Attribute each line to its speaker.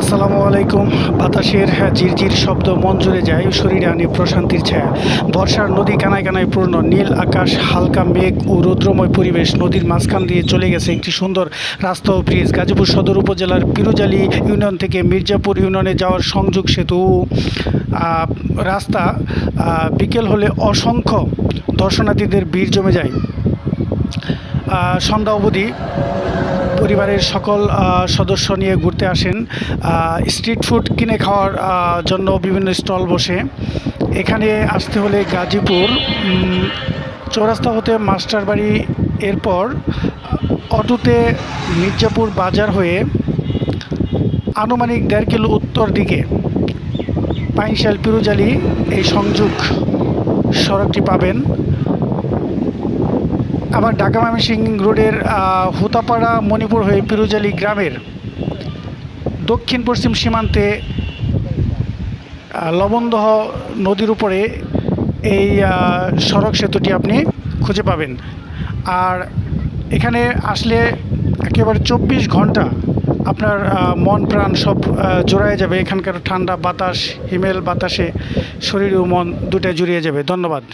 Speaker 1: আসসালামু আলাইকুম। বাতাসের ঝিরঝির শব্দ মন জুড়ে যায়, শরীরে আনে প্রশান্তির ছায়া। বর্ষার নদী কানায় কানায় পূর্ণ, নীল আকাশ, হালকা মেঘ ও রৌদ্রময় পরিবেশ নদীর মাঝখান দিয়ে চলে গেছে একটি সুন্দর রাস্তা ও ব্রিজ। গাজীপুর সদর উপজেলার পিরুজালি ইউনিয়ন থেকে মির্জাপুর ইউনিয়নে যাওয়ার সংযোগ সেতু। রাস্তা বিকেল হলে অসংখ্য দর্শনার্থীদের ভিড় জমে যায়। সন্ধ্যা অবধি পরিবারের সকল সদস্য নিয়ে ঘুরতে আসেন। স্ট্রিট ফুড কিনে খাওয়ার জন্য বিভিন্ন স্টল বসে। এখানে আসতে হলে গাজীপুর চৌরাস্তা হতে মাস্টারবাড়ি এরপর অটোতে মির্জাপুর বাজার হয়ে আনুমানিক দেড় কিলো উত্তর দিকে পাইনশাল পিরুজালি এই সংযোগ সড়কটি পাবেন। আবার ঢাকা ময়মনসিং রোডের হুতাপাড়া মণিপুর হয়ে পিরুজালি গ্রামের দক্ষিণ পশ্চিম সীমান্তে লবণদহ নদীর উপরে এই সড়ক সেতুটি আপনি খুঁজে পাবেন। আর এখানে আসলে একেবারে চব্বিশ ঘণ্টা আপনার মন প্রাণ সব জোড়ায় যাবে। এখানকার ঠান্ডা বাতাস, হিমেল বাতাসে শরীর ও মন দুটাই জুড়িয়ে যাবে। ধন্যবাদ।